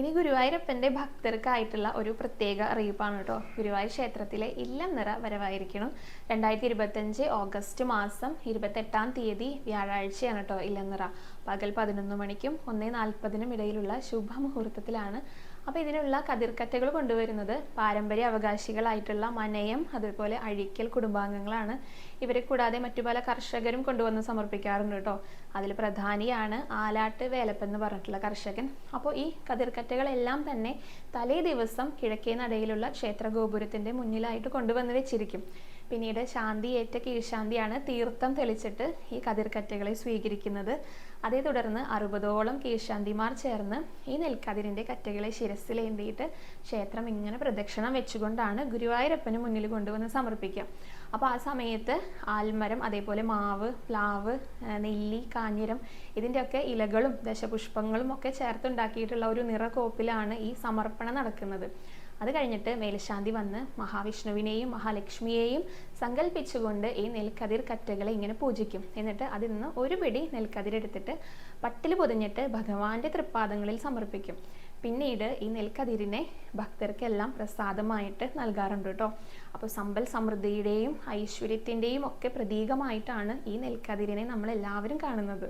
ഇനി ഗുരുവായൂരപ്പന്റെ ഭക്തർക്കായിട്ടുള്ള ഒരു പ്രത്യേക അറിയിപ്പാണ് കേട്ടോ. ഗുരുവായൂർ ക്ഷേത്രത്തിലെ ഇല്ലം നിറ വരവായിരിക്കണം. രണ്ടായിരത്തി ഇരുപത്തഞ്ച് ഓഗസ്റ്റ് മാസം ഇരുപത്തെട്ടാം തീയതി വ്യാഴാഴ്ചയാണ് കേട്ടോ ഇല്ലം നിറ പകൽ പതിനൊന്ന് മണിക്കും ഒന്നേ നാൽപ്പതിനും ഇടയിലുള്ള ശുഭമുഹൂർത്തത്തിലാണ് അപ്പോൾ ഇതിനുള്ള കതിർക്കറ്റകൾ കൊണ്ടുവരുന്നത് പാരമ്പര്യ അവകാശികളായിട്ടുള്ള മനയം അതുപോലെ അഴിക്കൽ കുടുംബാംഗങ്ങളാണ്. ഇവരെ കൂടാതെ മറ്റു പല കർഷകരും കൊണ്ടുവന്ന് സമർപ്പിക്കാറുണ്ട് കേട്ടോ. അതിൽ പ്രധാനിയാണ് ആലാട്ട് വേലപ്പെന്ന് പറഞ്ഞിട്ടുള്ള കർഷകൻ. അപ്പോൾ ഈ കതിർക്കറ്റകളെല്ലാം തന്നെ തലേ ദിവസം കിഴക്കേ നടയിലുള്ള ക്ഷേത്ര ഗോപുരത്തിന്റെ മുന്നിലായിട്ട് കൊണ്ടുവന്ന് വെച്ചിരിക്കും. പിന്നീട് ശാന്തിയേറ്റ കീഴ്ശാന്തിയാണ് തീർത്ഥം തെളിച്ചിട്ട് ഈ കതിർക്കറ്റകളെ സ്വീകരിക്കുന്നത്. അതേ തുടർന്ന് അറുപതോളം കീഴ്ശാന്തിമാർ ചേർന്ന് ഈ നെൽക്കതിരിന്റെ കറ്റകളെ ശിരസിലേന്തിയിട്ട് ക്ഷേത്രം ഇങ്ങനെ പ്രദക്ഷിണം വെച്ചുകൊണ്ടാണ് ഗുരുവായൂരപ്പന് മുന്നിൽ കൊണ്ടുവന്ന് സമർപ്പിക്കുക. അപ്പോൾ ആ സമയത്ത് ആൽമരം അതേപോലെ മാവ് പ്ലാവ് നെല്ലി കാഞ്ഞിരം ഇതിന്റെയൊക്കെ ഇലകളും ദശപുഷ്പങ്ങളും ഒക്കെ ചേർത്തുണ്ടാക്കിയിട്ടുള്ള ഒരു നിറകോപ്പിലാണ് ഈ സമർപ്പണം നടക്കുന്നത്. അത് കഴിഞ്ഞിട്ട് മേൽശാന്തി വന്ന് മഹാവിഷ്ണുവിനെയും മഹാലക്ഷ്മിയെയും സങ്കല്പിച്ചുകൊണ്ട് ഈ നെൽക്കതിർ കറ്റകളെ ഇങ്ങനെ പൂജിക്കും. എന്നിട്ട് അതിൽ നിന്ന് ഒരു പിടി നെൽക്കതിരെടുത്തിട്ട് പട്ടിൽ പൊതിഞ്ഞിട്ട് ഭഗവാന്റെ തൃപ്പാദങ്ങളിൽ സമർപ്പിക്കും. പിന്നീട് ഈ നെൽക്കതിരിനെ ഭക്തർക്കെല്ലാം പ്രസാദമായിട്ട് നൽകാറുണ്ട് കേട്ടോ. അപ്പോൾ സമ്പൽ സമൃദ്ധിയുടെയും ഐശ്വര്യത്തിന്റെയും ഒക്കെ പ്രതീകമായിട്ടാണ് ഈ നെൽക്കതിരിനെ നമ്മൾ എല്ലാവരും കാണുന്നത്.